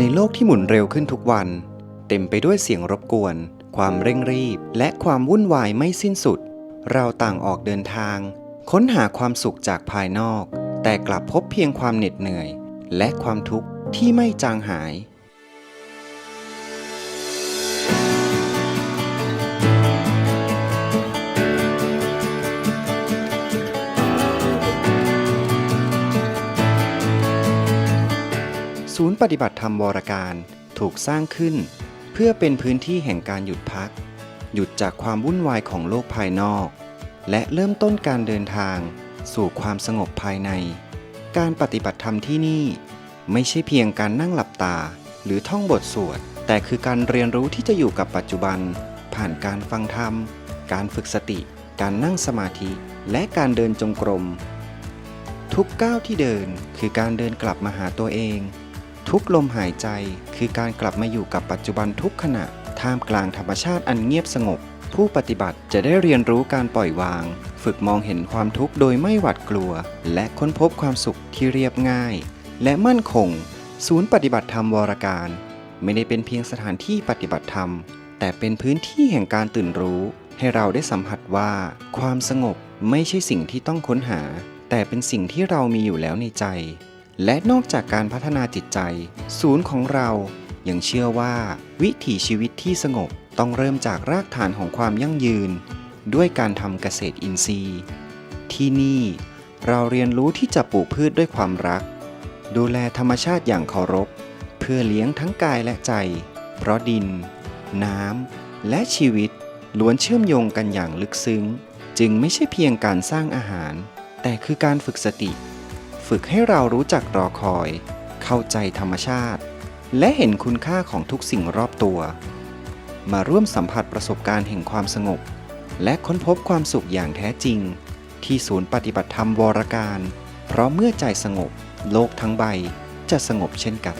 ในโลกที่หมุนเร็วขึ้นทุกวัน เต็มไปด้วยเสียงรบกวน ความเร่งรีบ และความวุ่นวายไม่สิ้นสุด เราต่างออกเดินทาง ค้นหาความสุขจากภายนอก แต่กลับพบเพียงความเหน็ดเหนื่อย และความทุกข์ที่ไม่จางหาย ศูนย์ปฏิบัติธรรมวรการถูกสร้างขึ้น เพื่อเป็นพื้นที่แห่งการหยุดพัก หยุดจากความวุ่นวายของโลกภายนอก และเริ่มต้นการเดินทาง สู่ความสงบภายใน การปฏิบัติธรรมที่นี่ ไม่ใช่เพียงการนั่งหลับตา หรือท่องบทสวด แต่คือการเรียนรู้ที่จะอยู่กับปัจจุบัน ผ่านการฟังธรรม การฝึกสติ การนั่งสมาธิ และการเดินจงกรมทุกก้าวที่เดินคือการเดินกลับมาหาตัวเอง ทุกลมหายใจคือการกลับมาอยู่กับปัจจุบันทุกขณะ ท่ามกลางธรรมชาติอันเงียบสงบ ผู้ปฏิบัติจะได้เรียนรู้การปล่อยวาง ฝึกมองเห็นความทุกข์โดยไม่หวาดกลัว และค้นพบความสุขที่เรียบง่าย และมั่นคง ศูนย์ปฏิบัติธรรมวรการ ไม่ได้เป็นเพียงสถานที่ปฏิบัติธรรม แต่เป็นพื้นที่แห่งการตื่นรู้ ให้เราได้สัมผัสว่า ความสงบไม่ใช่สิ่งที่ต้องค้นหา แต่เป็นสิ่งที่เรามีอยู่แล้วในใจ และนอกจากการพัฒนาจิตใจ ศูนย์ของเรายังเชื่อว่า วิถีชีวิตที่สงบต้องเริ่มจากรากฐานของความยั่งยืน ด้วยการทำเกษตรอินทรีย์ ที่นี่เราเรียนรู้ที่จะปลูกพืชด้วยความรัก ดูแลธรรมชาติอย่างเคารพ เพื่อเลี้ยงทั้งกายและใจ เพราะดิน น้ำ และชีวิตล้วนเชื่อมโยงกันอย่างลึกซึ้ง จึงไม่ใช่เพียงการสร้างอาหาร แต่คือการฝึกสติ ฝึกให้เรารู้จักรอคอย เข้าใจธรรมชาติ และเห็นคุณค่าของทุกสิ่งรอบตัว มาร่วมสัมผัสประสบการณ์แห่งความสงบ และค้นพบความสุขอย่างแท้จริง ที่ศูนย์ปฏิบัติธรรมวรการ เพราะเมื่อใจสงบ โลกทั้งใบจะสงบเช่นกัน